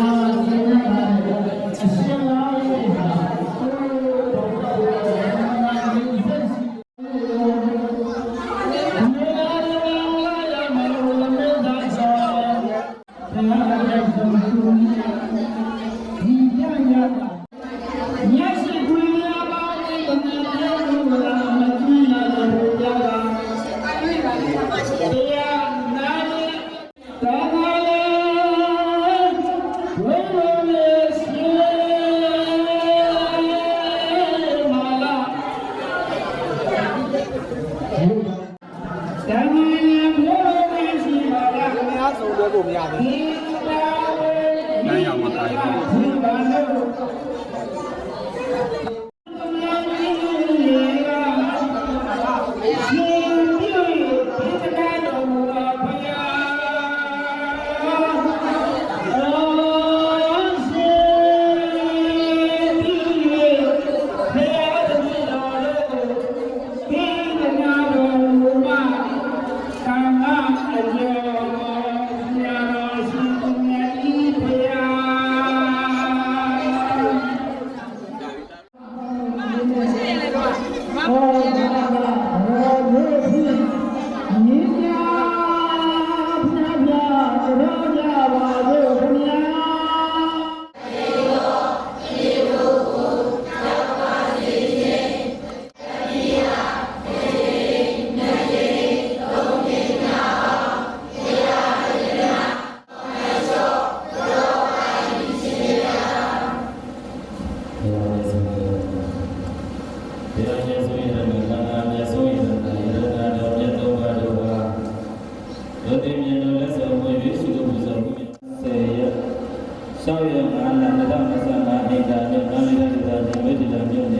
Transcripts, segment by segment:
န ဓမ္မယံဘုရားရှိပါလားခင်ဗျားဆုံးတော့ကိုမရဘူး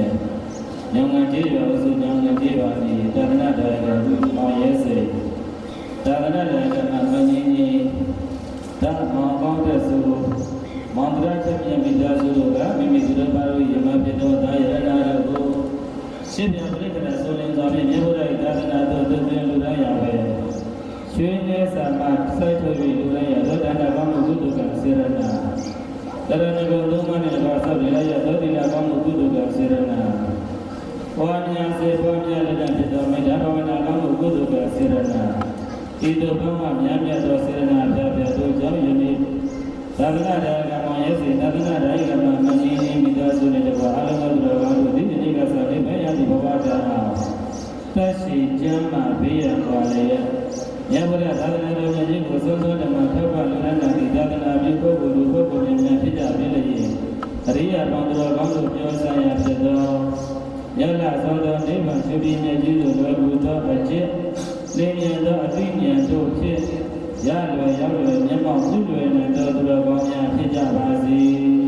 ယ်ညောင်ငန်းကြီးရွာစုညောင်ငန်းကြီးရွာနေတာရဏဒါရကဘုမောင်ရဲစေတာရဏဒါရကမင်းကြီးဒါမောင်ကောင်းတဲ့စုမမောင်တရချက်မြတ်မိသားစုတို့ကမိမိသူတို့ဘာလို့ယမဖြစ်သောသာယရနာတို့ကို ရှင်းပြပြိက္ခဏဆိုလင်စွာဖြင့်မြေဘုရားသာသနာတော်သို့သွင်းလူတိုင်းရပဲရွှေနေစာမစိုက်ထွေပြီးလူတိုင်းရသောတဏ္ဍကောင်းမှုကုသကစေရနာတရဏဂုံသုံးပါးနှင့်တပါးဆောက်ရရသောတိလာကောင်းမှုကုသကစေရနာဘဝမြတ်စေဘဝမြတ်လက်ဖြစ်သောမေတ္တာဘာဝနာကောင်းမှုကုသကစေရနာဤသို့ဘုရားမြတ်မြတ်သောစေရနာပြပြတို့ကြောင့်ယနေ့သာသနာ့တရားကမှရဲ့စေသာသနာ့တရားကမှမင်းကြီးမိသားစုနဲ့တကွာအလုံးစုံ မြတ်ဗုဒ္ဓသာသနာတော်မြတ်ကြီးကိုဆုံးဆုံးဓမ္မထောက်ပံ့လူနာတိသာသနာပြုပုဂ္ဂိုလ်လူပုဂ္ဂိုလ်များများဖြစ်ကြပြီလေအရိယာပေါင်းတော်ကောင်းတို့ပြောဆိုင်ရဖြစ်သောယလသောသောနိဗ္ဗာန်ရှိပြီးမြတ်ကြီးတို့လွယ်ကူသောအကျင့်လင်းမြတ်သောအသိဉာဏ်တို့ဖြင့်ရလွယ်ရောက်လွယ်မျက်မှောက်ပြုလွယ်နေသောသူတော်ကောင်းများဖြစ်ကြပါစေ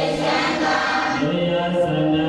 Nice.